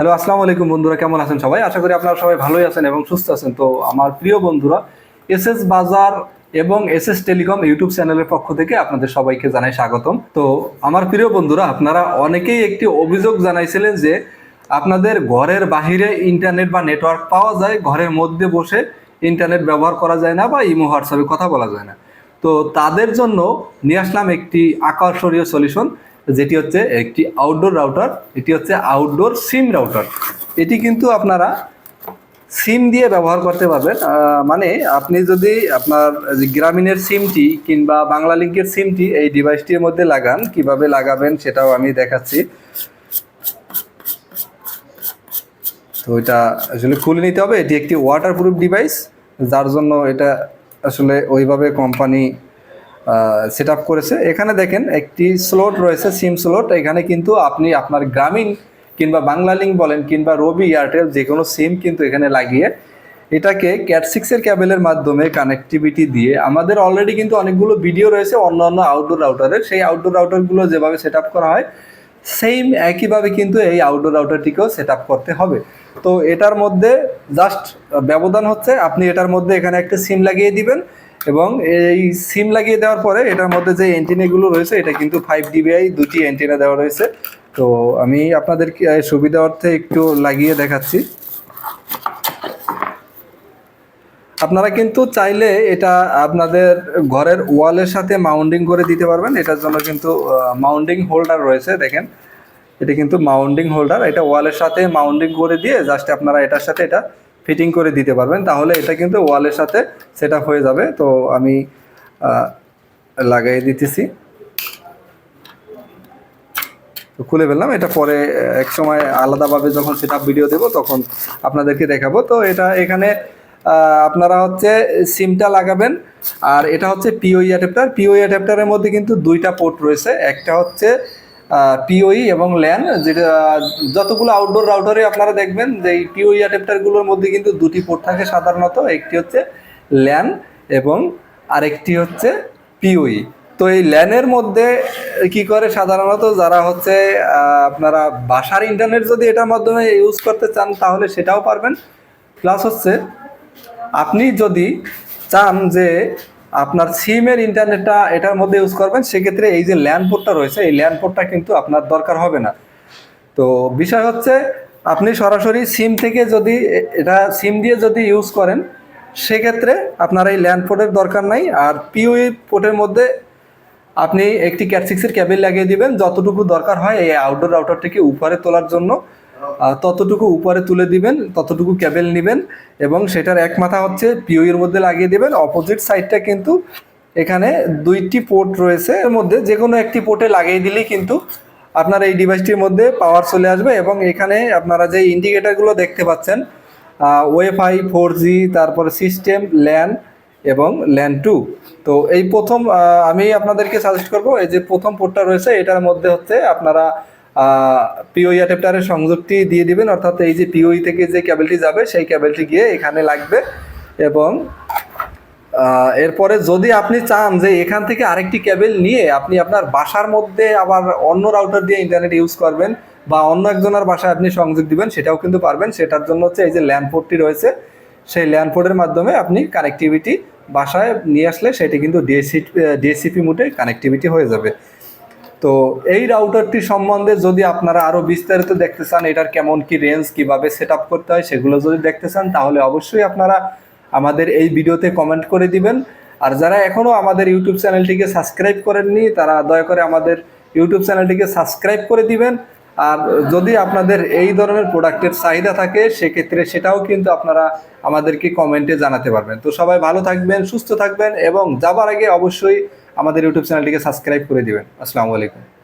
Hello, আসসালামু আলাইকুম বন্ধুরা, কেমন আছেন সবাই? আশা করি আপনারা সবাই ভালোই আছেন এবং সুস্থ আছেন। তো আমার প্রিয় বন্ধুরা এস এস বাজার এবং এস এস টেলিকম ইউটিউব চ্যানেলের পক্ষ থেকে আপনাদের সবাইকে জানাই স্বাগতম। তো আমার প্রিয় বন্ধুরা, আপনারা অনেকেই একটি অভিযোগ জানাইছিলেন যে আপনাদের ঘরের বাহিরে ইন্টারনেট বা নেটওয়ার্ক পাওয়া যায়, ঘরের মধ্যে বসে ইন্টারনেট ব্যবহার করা যায় না বা ইমো, হোয়াটসঅ্যাপে কথা বলা যায় না। তো তাদের জন্য নিয়ে আসলাম একটি আকর্ষণীয় সলিউশন যেটি হচ্ছে একটি আউটডোর রাউটার এটি হচ্ছে আউটডোর সিম রাউটার এটি কিন্তু আপনারা সিম দিয়ে ব্যবহার করতে পারবেন। মানে আপনি যদি আপনার গ্রামীণের সিমটি কিংবা বাংলা লিঙ্কের সিমটি এই ডিভাইসটির মধ্যে লাগান, কীভাবে লাগাবেন সেটাও আমি দেখাচ্ছি। তো এটা আসলে খুলে নিতে হবে। এটি একটি ওয়াটারপ্রুফ ডিভাইস যার জন্য এটা আসলে ওইভাবে কোম্পানি সেট আপ করেছে। এখানে দেখেন একটি স্লট রয়েছে সিম স্লট এখানে কিন্তু আপনি আপনার গ্রামীণ কিংবা বাংলা লিঙ্ক বলেন কিংবা রবি এয়ারটেল যে কোনো সিম কিন্তু এখানে লাগিয়ে এটাকে ক্যাট সিক্সের ক্যাবেলের মাধ্যমে কানেক্টিভিটি দিয়ে আমাদের অলরেডি কিন্তু অনেকগুলো ভিডিও রয়েছে অন্য অন্য আউটডোর রাউটারের সেই আউটডোর রাউটারগুলো যেভাবে সেট করা হয় সেম একইভাবে কিন্তু এই আউটডোর রাউটারটিকেও সেট করতে হবে। তো এটার মধ্যে জাস্ট ব্যবধান হচ্ছে, আপনি এটার মধ্যে এখানে একটা সিম লাগিয়ে দিবেন। এবং এই সিম লাগিয়ে দেওয়ার পরে এটার মধ্যে যে এন্টিনাগুলো রয়েছে, এটা কিন্তু ফাইভ ডিবিআই দুটি এন্টিনা দেওয়া রয়েছে। তো আমি আপনাদেরকে সুবিধা অর্থে একটু লাগিয়ে দেখাচ্ছি। আপনারা কিন্তু চাইলে এটা আপনাদের ঘরের ওয়ালের সাথে মাউন্টিং করে দিতে পারবেন। এটার জন্য কিন্তু মাউন্টিং হোল্ডার রয়েছে, দেখেন। এটা কিন্তু মাউন্টিং হোল্ডার এটা ওয়ালের সাথে মাউন্টিং করে দিয়ে জাস্ট আপনারা এটার সাথে এটা ফিটিং করে দিতে পারবেন, তাহলে এটা কিন্তু ওয়ালের সাথে সেট হয়ে যাবে। তো আমি লাগাই দিতেছি। তো খুলে ফেললাম, এটা পরে এক সময় আলাদাভাবে যখন সেটা ভিডিও দেবো তখন আপনাদেরকে দেখাবো। তো এটা এখানে আপনারা হচ্ছে সিমটা লাগাবেন, আর এটা হচ্ছে পিওই অ্যাডাপ্টার পিওই অ্যাডাপ্টারের মধ্যে কিন্তু দুইটা পোর্ট রয়েছে। একটা হচ্ছে পিওই এবং ল্যান যেটা যতগুলো আউটডোর রাউটারে আপনারা দেখবেন, যে এই পিওই অ্যাডাপ্টারগুলোর মধ্যে কিন্তু দুটি পোর্ট থাকে সাধারণত, একটি হচ্ছে ল্যান এবং আরেকটি হচ্ছে পিওই তো এই ল্যানের মধ্যে কি করে সাধারণত, যারা হচ্ছে আপনারা বাসার ইন্টারনেট যদি এটার মাধ্যমে ইউজ করতে চান, তাহলে সেটাও পারবেন। প্লাস হচ্ছে, আপনি যদি চান যে আপনার সিমের ইন্টারনেটটা এটার মধ্যে ইউজ করবেন, সেক্ষেত্রে এই যে ল্যান্ড পোর্টটা রয়েছে, এই ল্যান্ড পোর্টটা কিন্তু আপনার দরকার হবে না। তো বিষয় হচ্ছে, আপনি সরাসরি সিম থেকে যদি, এটা সিম দিয়ে যদি ইউজ করেন, সেক্ষেত্রে আপনার এই ল্যান্ড পোর্টের দরকার নাই। আর পিওই পোর্টের মধ্যে আপনি একটি ক্যাট সিক্সের ক্যাবেল লাগিয়ে দিবেন, যতটুকু দরকার হয় এই আউটডোর রাউটারটিকে উপরে তোলার জন্য। ততটুকু উপরে তুলে দিবেন, ততটুকু ক্যাবেল নেবেন এবং সেটার এক মাথা হচ্ছে পিওইয়ের মধ্যে লাগিয়ে দিবেন। অপোজিট সাইডটা কিন্তু এখানে দুইটি পোর্ট রয়েছে। এর মধ্যে যে কোনো একটি পোর্টে লাগিয়ে দিলেই কিন্তু আপনার এই ডিভাইসটির মধ্যে পাওয়ার চলে আসবে এবং এখানে আপনারা যে ইন্ডিকেটারগুলো দেখতে পাচ্ছেন ওয়েফাই ফোর জি তারপরে সিস্টেম ল্যান এবং ল্যান টু তো এই প্রথম আমি আপনাদেরকে সাজেস্ট করব, এই যে প্রথম পোর্টটা রয়েছে, এটার মধ্যে হচ্ছে আপনারা পিওই অ্যাডাপ্টারের সংযোগটি দিয়ে দিবেন, অর্থাৎ এই যে পিওই থেকে যে কেবলটি যাবে, সেই ক্যাবেলটি গিয়ে এখানে লাগবে। এবং এরপরে যদি আপনি চান যে এখান থেকে আরেকটি কেবল নিয়ে আপনি আপনার বাসার মধ্যে আবার অন্য রাউটার দিয়ে ইন্টারনেট ইউজ করবেন বা অন্য একজনের বাসায় আপনি সংযোগ দিবেন, সেটাও কিন্তু পারবেন। সেটার জন্য হচ্ছে এই যে ল্যান্ড পোর্টটি রয়েছে, সেই ল্যান্ড পোর্টের মাধ্যমে আপনি কানেক্টিভিটি বাসায় নিয়ে আসলে সেটি কিন্তু ডিএসসি ডিএসসিপি মোডে কানেক্টিভিটি হয়ে যাবে। তো এই রাউটারটি সম্বন্ধে যদি আপনারা আরও বিস্তারিত দেখতে চান, এটার কেমন কি রেঞ্জ কীভাবে সেট করতে হয়, সেগুলো যদি দেখতে চান, তাহলে অবশ্যই আপনারা আমাদের এই ভিডিওতে কমেন্ট করে দিবেন। আর যারা এখনও আমাদের ইউটিউব চ্যানেলটিকে সাবস্ক্রাইব করেননি, তারা দয়া করে আমাদের ইউটিউব চ্যানেলটিকে সাবস্ক্রাইব করে দিবেন। আর যদি আপনাদের এই ধরনের প্রোডাক্টের চাহিদা থাকে, সেক্ষেত্রে সেটাও কিন্তু আপনারা আমাদেরকে কমেন্টে জানাতে পারবেন। তো সবাই ভালো থাকবেন, সুস্থ থাকবেন, এবং যাবার আগে অবশ্যই আমাদের ইউটিউব চ্যানেলটিকে সাবস্ক্রাইব করে দিবেন। আসসালামু আলাইকুম।